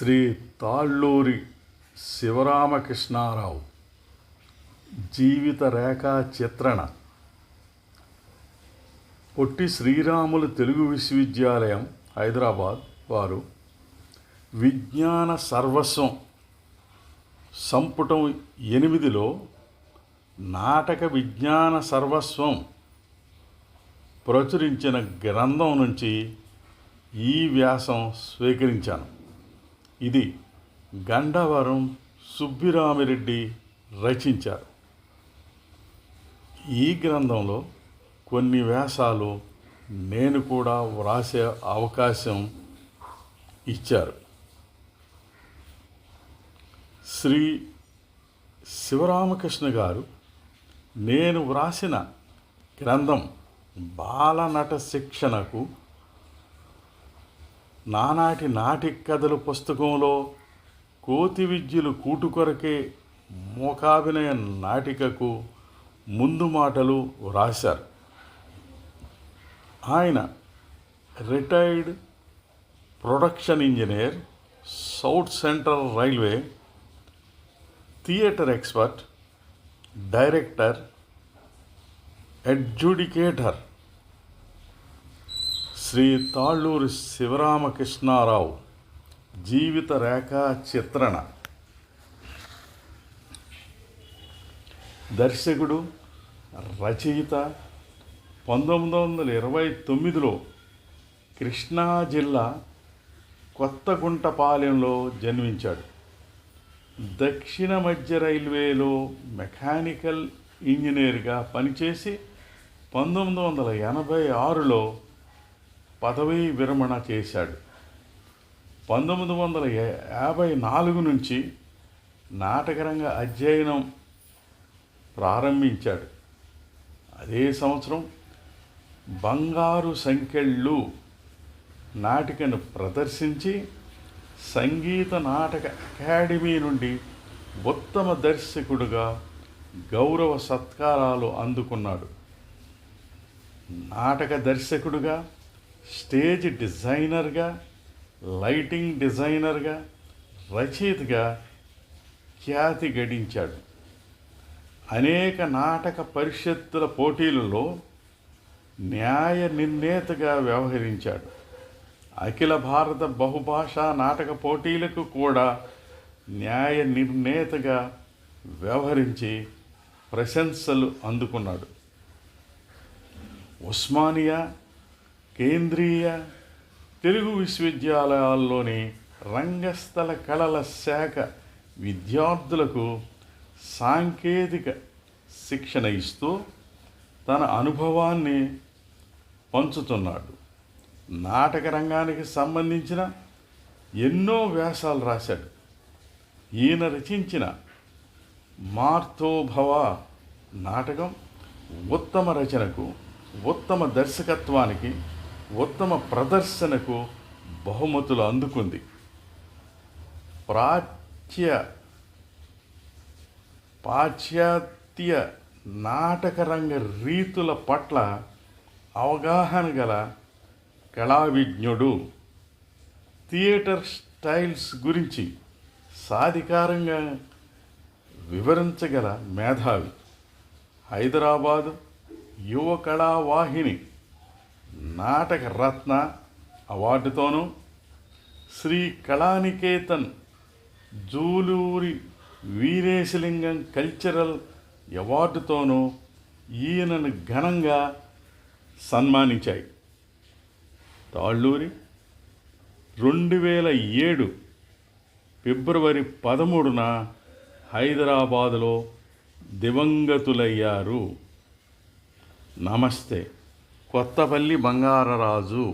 శ్రీ తాళ్ళూరి శివరామకృష్ణారావు జీవిత రేఖా చిత్రణ. పొట్టి శ్రీరాములు తెలుగు విశ్వవిద్యాలయం హైదరాబాద్ వారు విజ్ఞాన సర్వస్వం సంపుటం ఎనిమిదిలో నాటక విజ్ఞాన సర్వస్వం ప్రచురించిన గ్రంథం నుంచి ఈ వ్యాసం స్వీకరించాను. ఇది గండవరం సుబ్బిరామిరెడ్డి రచించారు. ఈ గ్రంథంలో కొన్ని వ్యాసాలు నేను కూడా వ్రాసే అవకాశం ఇచ్చారు. శ్రీ శివరామకృష్ణ గారు నేను వ్రాసిన గ్రంథం బాలనట శిక్షణకు నానాటి నాటి కథలు పుస్తకంలో కోతి విద్యలు కూటు కొరకే మూకాభినయ నాటికకు ముందు మాటలు వ్రాశారు. ఆయన retired production engineer south central railway theatre expert director adjudicator Shri Talluri Sivaramakrishnarao జీవిత రేఖా చిత్రణ. దర్శకుడు రచయిత పంతొమ్మిది వందల ఇరవై తొమ్మిదిలో కృష్ణా జిల్లా కొత్తగుంటపాలెంలో జన్మించాడు. దక్షిణ మధ్య రైల్వేలో మెకానికల్ ఇంజనీర్గా పనిచేసి పంతొమ్మిది వందల ఎనభై ఆరులో పదవీ విరమణ చేశాడు. పంతొమ్మిది వందల యాభై నాలుగు నుంచి నాటకరంగ అధ్యయనం ప్రారంభించాడు. అదే సంవత్సరం బంగారు సంఖ్యళ్ళు నాటికను ప్రదర్శించి సంగీత నాటక అకాడమీ నుండి ఉత్తమ దర్శకుడుగా గౌరవ సత్కారాలు అందుకున్నాడు. నాటక దర్శకుడుగా స్టేజ్ డిజైనర్గా లైటింగ్ డిజైనర్గా రచయితగా ఖ్యాతి గడించాడు. అనేక నాటక పరిషత్తుల పోటీలలో న్యాయ నిర్ణేతగా వ్యవహరించాడు. అఖిల భారత బహుభాషా నాటక పోటీలకు కూడా న్యాయ నిర్ణేతగా వ్యవహరించి ప్రశంసలు అందుకున్నాడు. ఉస్మానియా కేంద్రీయ తెలుగు విశ్వవిద్యాలయాల్లోని రంగస్థల కళల శాఖ విద్యార్థులకు సాంకేతిక శిక్షణ ఇస్తూ తన అనుభవాన్ని పంచుతున్నాడు. నాటక రంగానికి సంబంధించిన ఎన్నో వ్యాసాలు రాశాడు. ఈయన రచించిన మార్తోభవ నాటకం ఉత్తమ రచనకు ఉత్తమ దర్శకత్వానికి ఉత్తమ ప్రదర్శనకు బహుమతులు అందుకుంది. ప్రాచ్య పాశ్చాత్య నాటకరంగ రీతుల పట్ల అవగాహన గల కళావిజ్ఞుడు. థియేటర్ స్టైల్స్ గురించి సాధికారంగా వివరించగల మేధావి. హైదరాబాదు యువ కళావాహిని నాటక రత్న అవార్డుతోనూ శ్రీ కళానికేతన్ జూలూరి వీరేశలింగం కల్చరల్ అవార్డుతోనూ ఈయనను ఘనంగా సన్మానించాయి. తాళ్ళూరి రెండు వేల ఏడు ఫిబ్రవరి పదమూడున హైదరాబాదులో దివంగతులయ్యారు. నమస్తే. కొత్తపల్లి బంగారరాజు